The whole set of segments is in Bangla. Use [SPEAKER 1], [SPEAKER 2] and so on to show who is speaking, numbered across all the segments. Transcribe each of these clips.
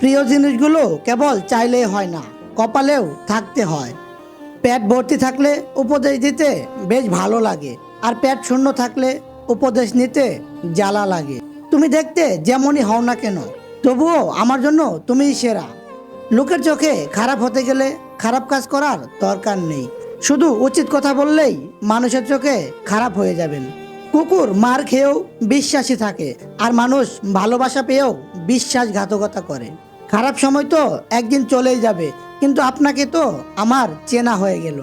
[SPEAKER 1] প্রিয় জিনিসগুলো কেবল চাইলেই হয় না, কপালেও থাকতে হয়। পেট ভর্তি থাকলে উপদেশ দিতে বেশ ভালো লাগে, আর পেট শূন্য থাকলে উপদেশ নিতে জ্বালা লাগে। তুমি দেখতে যেমনই হও না কেন, তবুও আমার জন্য তুমিই সেরা। লোকের চোখে খারাপ হতে গেলে খারাপ কাজ করার দরকার নেই। শুধু উচিত কথা বললেই মানুষের চোখে খারাপ হয়ে যাবেন। কুকুর মার খেয়েও বিশ্বাসী থাকে, আর মানুষ ভালোবাসা পেয়েও বিশ্বাসঘাতকতা করে। খারাপ সময় তো একদিন চলেই যাবে, কিন্তু আপনাকে তো আমার চেনা হয়ে গেল।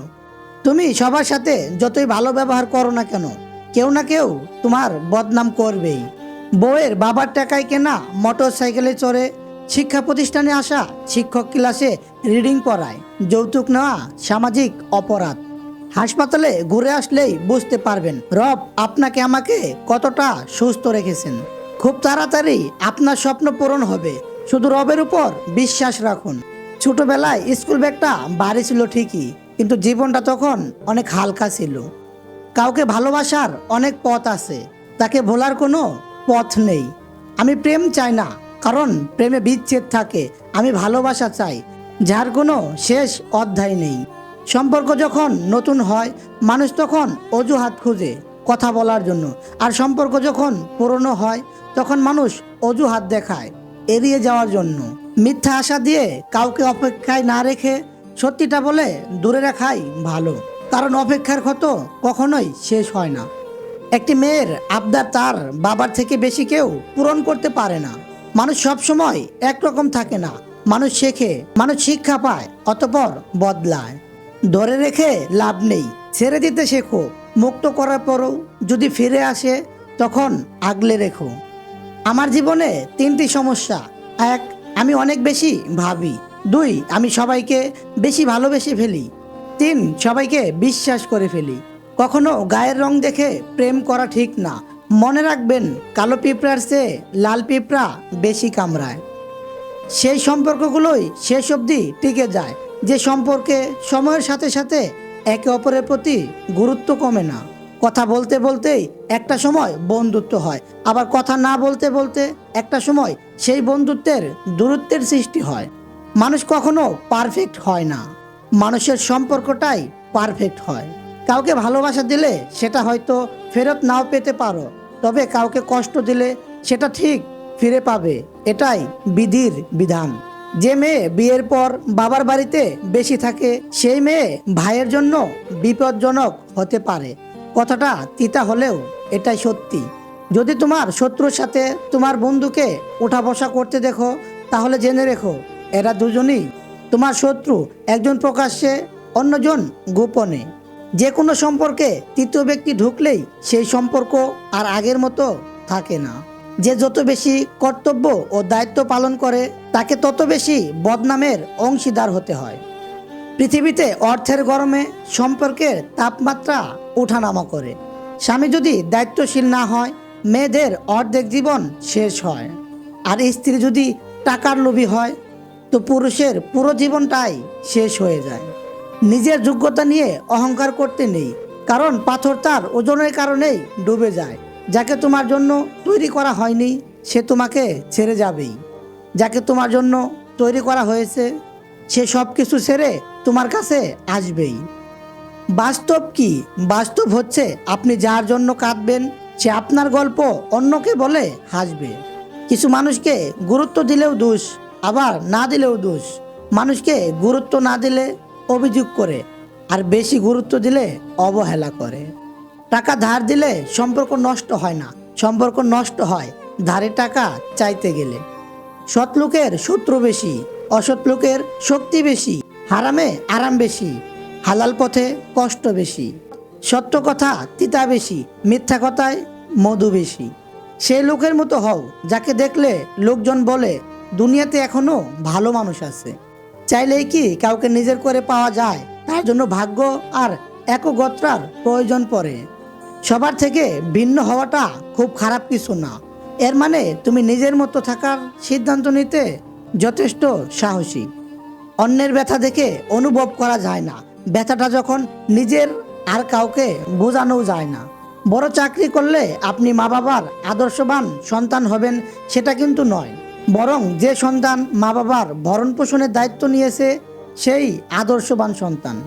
[SPEAKER 1] তুমি সবার সাথে যতই ভালো ব্যবহার করো না কেন, কেউ না কেউ তোমার বদনাম করবেই। বউয়ের বাবার টাকায় কেনা মোটর সাইকেলে চড়ে শিক্ষা প্রতিষ্ঠানে আসা শিক্ষক ক্লাসে রিডিং পড়ায়, যৌতুক নেওয়া সামাজিক অপরাধ। হাসপাতালে ঘুরে আসলেই বুঝতে পারবেন, রব আপনাকে আমাকে কতটা সুস্থ রেখেছেন। খুব তাড়াতাড়ি আপনার স্বপ্ন পূরণ হবে শুধু রবের উপর বিশ্বাস রাখুন। ছোটবেলায় স্কুল ব্যাগটা বাড়ি ছিল ঠিকই, কিন্তু জীবনটা তখন অনেক হালকা ছিল। কাউকে ভালোবাসার অনেক পথ আছে, তাকে ভোলার কোনো পথ নেই। আমি প্রেম চাই না, কারণ প্রেমে বিচ্ছেদ থাকে। আমি ভালোবাসা চাই, যার কোনো শেষ অধ্যায় নেই। সম্পর্ক যখন নতুন হয়, মানুষ তখন অজুহাত খুঁজে কথা বলার জন্য। আর সম্পর্ক যখন পুরনো হয়, তখন মানুষ অজুহাত দেখায়। এড়িয়ে যাওয়ার জন্য। মিথ্যা আশা দিয়ে কাউকে অপেক্ষায় না রেখে সত্যিটা বলে দূরে রাখাই ভালো। কারণ অপেক্ষার ক্ষত কখনোই শেষ হয় না। একটি মেয়ের আবদার তার বাবার থেকে বেশি কেউ পূরণ করতে পারে না। মানুষ সব সময় একরকম থাকে না। মানুষ শেখে, মানুষ শিক্ষা পায়, অতপর বদলায়। ধরে রেখে লাভ নেই। ছেড়ে দিতে শেখো। মুক্ত করার পরও যদি ফিরে আসে, তখন আগলে রেখো। আমার জীবনে তিনটি সমস্যা। এক, আমি অনেক বেশি ভাবি। দুই, আমি সবাইকে বেশি ভালোবেসে ফেলি। তিন, সবাইকে বিশ্বাস করে ফেলি। কখনো গায়ের রং দেখে প্রেম করা ঠিক না। মনে রাখবেন, কালো পিঁপড়ার চেয়ে লাল পিঁপড়া বেশি কামড়ায়। সেই সম্পর্কগুলোই শেষ অবধি টিকে যায়। যে সম্পর্কে সময়ের সাথে সাথে একে অপরের প্রতি গুরুত্ব কমে না। কথা বলতে বলতেই একটা সময় বন্ধুত্ব হয়। আবার কথা না বলতে বলতে একটা সময় সেই বন্ধুত্বের দূরত্বের সৃষ্টি হয়। মানুষ কখনো পারফেক্ট হয় না। মানুষের সম্পর্কটাই পারফেক্ট হয়। কাউকে ভালোবাসা দিলে সেটা হয়তো ফেরত নাও পেতে পারো, তবে কাউকে কষ্ট দিলে সেটা ঠিক ফিরে পাবে। এটাই বিধির বিধান। যে মেয়ে বিয়ের পর বাবার বাড়িতে বেশি থাকে, সেই মেয়ে ভাইয়ের জন্য বিপজ্জনক হতে পারে। কথাটা তিতা হলেও এটাই সত্যি। যদি তোমার শত্রুর সাথে তোমার বন্ধুকে উঠা বসা করতে দেখো, তাহলে জেনে রেখো, এরা দুজনই তোমার শত্রু, একজন প্রকাশ্যে, অন্যজন গোপনে। যে কোনো সম্পর্কে তৃতীয় ব্যক্তি ঢুকলেই সেই সম্পর্ক আর আগের মতো থাকে না। যে যত বেশি কর্তব্য ও দায়িত্ব পালন করে, তাকে তত বেশি বদনামের অংশীদার হতে হয়। পৃথিবীতে অর্থের গরমে সম্পর্কের তাপমাত্রা ওঠানামা করে। স্বামী যদি দায়িত্বশীল না হয়, মেয়েদের অর্ধেক জীবন শেষ হয়। আর স্ত্রী যদি টাকার লোভী হয়, তো পুরুষের পুরো জীবনটাই শেষ হয়ে যায়। নিজের যোগ্যতা নিয়ে অহংকার করতে নেই, কারণ পাথর তার ওজনের কারণেই ডুবে যায়। যাকে তোমার জন্য তৈরি করা হয়নি, সে তোমাকে ছেড়ে যাবেই। যাকে তোমার জন্য তৈরি করা হয়েছে, সে সব কিছু ছেড়ে তোমার কাছে আসবেই। বাস্তব কি? বাস্তব হচ্ছে আপনি যার জন্য কাঁদবেন, সে আপনার গল্প অন্যকে বলে হাসবে। কিছু মানুষকে গুরুত্ব দিলেও দোষ, আবার না দিলেও দোষ। মানুষকে গুরুত্ব না দিলে অভিযোগ করে, আর বেশি গুরুত্ব দিলে অবহেলা করে। টাকা ধার দিলে সম্পর্ক নষ্ট হয় না, সম্পর্ক নষ্ট হয় ধারে টাকা চাইতে গেলে। সৎ লোকের শত্রু বেশি, অসৎ লোকের শক্তি বেশি। হারামে আরাম বেশি, হালাল পথে কষ্ট বেশি, সত্য কথা তিতা বেশি, মিথ্যা কথায় মধু বেশি। সেই লোকের মতো হও, যাকে দেখলে লোকজন বলে, দুনিয়াতে এখনও ভালো মানুষ আছে। চাইলেই কি কাউকে নিজের করে পাওয়া যায়, তার জন্য ভাগ্য আর একগত্রার প্রয়োজন পড়ে। সবার থেকে ভিন্ন হওয়াটা খুব খারাপ কিছু না। এর মানে তুমি নিজের মতো থাকার সিদ্ধান্ত নিতে যথেষ্ট সাহসী। অন্যের ব্যথা দেখে অনুভব করা যায় না। ব্যথাটা যখন নিজের আর কাউকে বোঝানো যায় না। বড় চাকরি করলে আপনি মা বাবার আদর্শবান সন্তান হবেন সেটা কিন্তু নয়। বরং যে সন্তান মা বাবার ভরণ পোষণের দায়িত্ব নিয়েছে, সেই আদর্শবান সন্তান।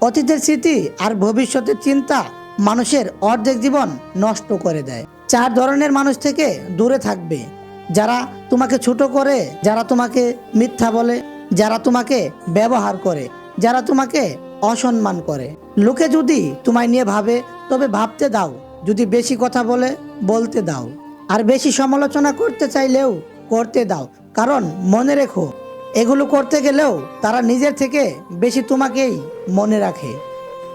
[SPEAKER 1] অতীতের স্মৃতি আর ভবিষ্যতের চিন্তা মানুষের অর্ধেক জীবন নষ্ট করে দেয়। চার ধরনের মানুষ থেকে দূরে থাকবে। যারা তোমাকে ছোট করে, যারা তোমাকে মিথ্যা বলে যারা তোমাকে ব্যবহার করে, যারা তোমাকে অসম্মান করে। লোকে যদি তোমায় নিয়ে ভাবে, তবে ভাবতে দাও। যদি বেশি কথা বলে, বলতে দাও। আর বেশি সমালোচনা করতে চাইলেও করতে দাও। কারণ মনে রেখো, এগুলো করতে গেলেও তারা নিজের থেকে বেশি তোমাকেই মনে রাখে।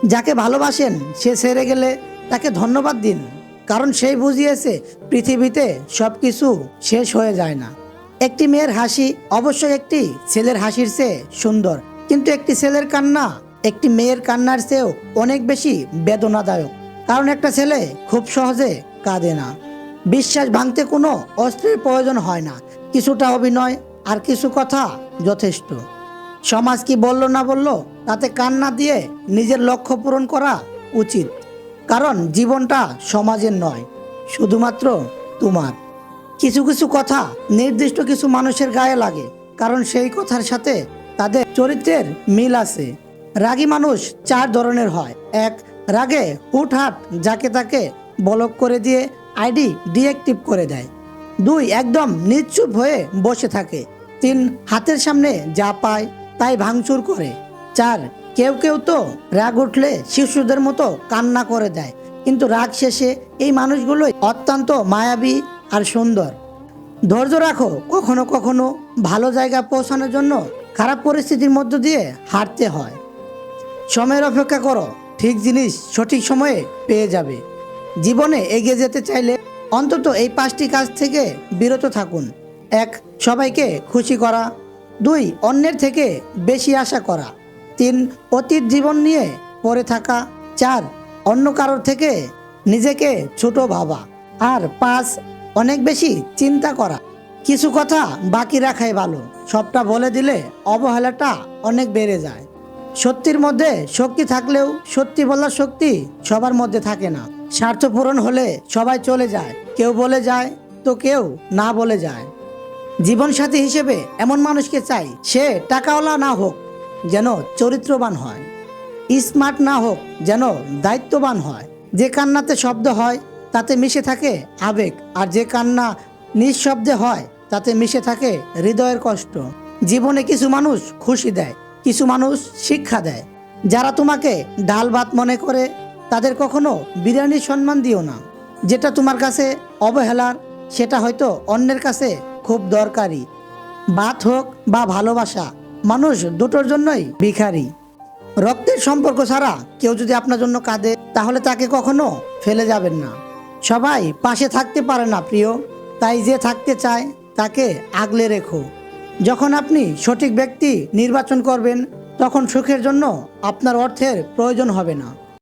[SPEAKER 1] যাকে ভালোবাসেন, সে সেরে গেলে তাকে ধন্যবাদ দিন। কারণ সেই বুঝিয়েছে, পৃথিবীতে সব কিছু শেষ হয়ে যায় না। একটি মেয়ের হাসি অবশ্যই একটি ছেলের হাসির চেয়ে সুন্দর। কিন্তু একটি ছেলের কান্না, একটি মেয়ের কান্নার চেয়েও অনেক বেশি বেদনাদায়ক। কারণ একটা ছেলে খুব সহজে কাঁদে না। বিশ্বাস ভাঙতে কোনো অস্ত্রের প্রয়োজন হয় না। কিছুটা অভিনয় আর কিছু কথা যথেষ্ট। সমাজ কি বলল না বলল, তাতে কান্না দিয়ে নিজের লক্ষ্য পূরণ করা উচিত। কারণ জীবনটা সমাজের নয়, শুধুমাত্র তোমার। কিছু কিছু কথা নির্দিষ্ট কিছু মানুষের গায়ে লাগে, কারণ সেই কথার সাথে তাদের চরিত্রের মিল আছে। রাগী মানুষ চার ধরনের হয়। এক, রাগে হুটহাট যাকে তাকে বলক করে দিয়ে আইডি ডিঅ্যাক্টিভ করে দেয়। দুই, একদম নিশ্চুপ হয়ে বসে থাকে। তিন, হাতের সামনে যা পায় তাই ভাঙচুর করে। চার, কেউ কেউ তো রাগ উঠলে শিশুদের মতো কান্না করে দেয়। কিন্তু রাগ শেষে এই মানুষগুলোই অত্যন্ত মায়াবী আর সুন্দর। ধৈর্য রাখো, কখনো কখনো ভালো জায়গা পৌঁছানোর জন্য খারাপ পরিস্থিতির মধ্য দিয়ে হাঁটতে হয়। সময়ের অপেক্ষা করো, ঠিক জিনিস সঠিক সময়ে পেয়ে যাবে। জীবনে এগিয়ে যেতে চাইলে অন্তত এই পাঁচটি কাজ থেকে বিরত থাকুন। এক, সবাইকে খুশি করা। দুই, অন্যের থেকে বেশি আশা করা। তিন, অতীত জীবন নিয়ে পড়ে থাকা। চার, অন্য কারোর থেকে নিজেকে ছোট ভাবা। আর পাঁচ অনেক বেশি চিন্তা করা। কিছু কথা বাকি রাখাই ভালো। সবটা বলে দিলে অবহেলাটা অনেক বেড়ে যায়। সত্যির মধ্যে শক্তি থাকলেও সত্যি বলার শক্তি সবার মধ্যে থাকে না। স্বার্থ পূরণ হলে সবাই চলে যায়। কেউ বলে যায় তো কেউ না বলে যায়। জীবনসাথী হিসেবে এমন মানুষকে চাই, সে টাকাওয়ালা না হোক যেন চরিত্রবান হয়। স্মার্ট না হোক যেন দায়িত্ববান হয়। যে কান্নাতে শব্দ হয় তাতে মিশে থাকে আবেগ, আর যে কান্না নিঃশব্দে হয়, তাতে মিশে থাকে হৃদয়ের কষ্ট। জীবনে কিছু মানুষ খুশি দেয়, কিছু মানুষ শিক্ষা দেয়। যারা তোমাকে ডাল ভাত মনে করে, তাদের কখনো বিরিয়ানির সম্মান দিও না। যেটা তোমার কাছে অবহেলার, সেটা হয়তো অন্যের কাছে খুব দরকারি। ভাত হোক বা ভালোবাসা, মানুষ দুটোর জন্যই ভিখারি। রক্তের সম্পর্ক ছাড়া কেউ যদি আপনার জন্য কাঁদে, তাহলে তাকে কখনো ফেলে যাবেন না। সবাই পাশে থাকতে পারে না, প্রিয়। তাই যে থাকতে চায়, তাকে আগলে রেখো। যখন আপনি সঠিক ব্যক্তি নির্বাচন করবেন, তখন সুখের জন্য আপনার অর্থের প্রয়োজন হবে না।